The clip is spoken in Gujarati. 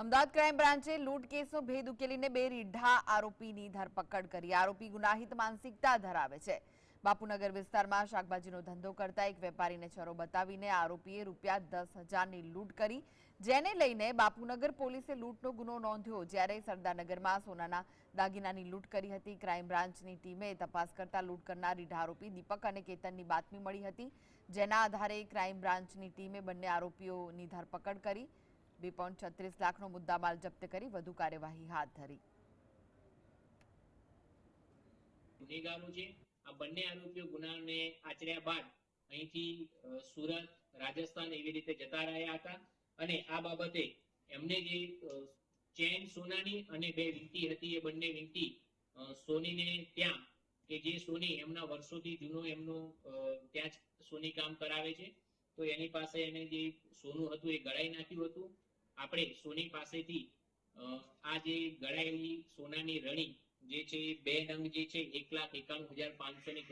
અમદાવાદ ક્રાઇમ બ્રાન્ચે લૂંટ કેસનો ભેદ ઉકેલીને બે રીઢા આરોપીની ધરપકડ કરી. આરોપી ગુનાહિત માનસિકતા ધરાવે છે. બાપુનગર વિસ્તારમાં શાકભાજીનો ધંધો કરતા એક વેપારીને છરો બતાવીને આરોપીએ રૂપિયા દસ હજારની લૂંટ કરી. જેને લઈને બાપુનગર પોલીસે લૂંટનો ગુનો નોંધ્યો. જ્યારે સરદારનગરમાં સોનાના દાગીનાની લૂંટ કરી હતી, ક્રાઇમ બ્રાન્ચની ટીમે તપાસ કરતા લૂંટ કરનાર રીઢા આરોપી દીપક અને કેતનની બાતમી મળી હતી. જેના આધારે ક્રાઇમ બ્રાન્ચની ટીમે બંને આરોપીઓની ધરપકડ કરી. બે પોઈન્ટ છત્રીસ લાખનો મુદ્દામાલ જપ્ત કરી વધુ કાર્યવાહી હાથ ધરી. ગુનેગારો છે, આ બંને આરોપીઓ ગુનાને આચર્યા બાદ અહીંથી સુરત, રાજસ્થાન એવી રીતે જતા રહ્યા હતા અને આ બાબતે એમને જે ચેન સોનાની અને બે વીંટી હતી, એ બંને વીંટી સોનીને ત્યાં, કે જે સોની એમના વર્ષોથી જૂનો એમનું ત્યાં જ સોની કામ કરાવે છે, તો એની પાસે એને જે સોનું હતું એ ગળાઈ નાખ્યું હતું. આપણે સોની પાસેથી આ જે ગળાયેલી સોનાની રણી જે છે, બે નંગ જે છે, એક લાખ એકાણું હજાર પાંચસો ની